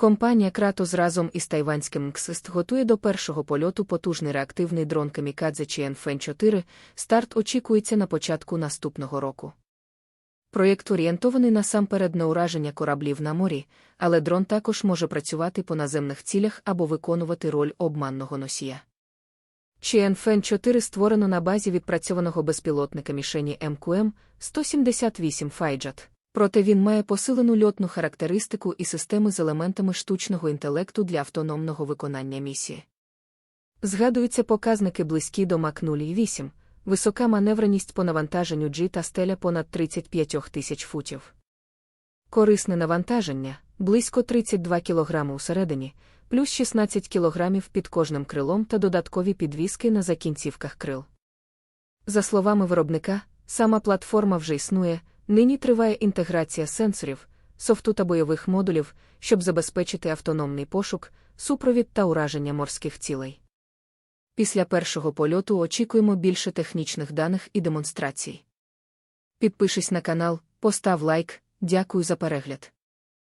Компанія Кратос разом із тайванським МКСИСТ готує до першого польоту потужний реактивний дрон Камікадзе Чіенфен 4 Старт очікується на початку наступного року. Проєкт орієнтований насамперед на ураження кораблів на морі, але дрон також може працювати по наземних цілях або виконувати роль обманного носія. Чіенфен 4 створено на базі відпрацьованого безпілотника мішені МКМ 178 Файджат. Проте він має посилену льотну характеристику і системи з елементами штучного інтелекту для автономного виконання місії. Згадуються показники близькі до Мак 0,8, висока маневреність по навантаженню G та стеля понад 35 тисяч футів. Корисне навантаження близько 32 кг усередині, плюс 16 кг під кожним крилом та додаткові підвіски на закінцівках крил. За словами виробника, сама платформа вже існує. Нині триває інтеграція сенсорів, софту та бойових модулів, щоб забезпечити автономний пошук, супровід та ураження морських цілей. Після першого польоту очікуємо більше технічних даних і демонстрацій. Підпишись на канал, постав лайк, дякую за перегляд.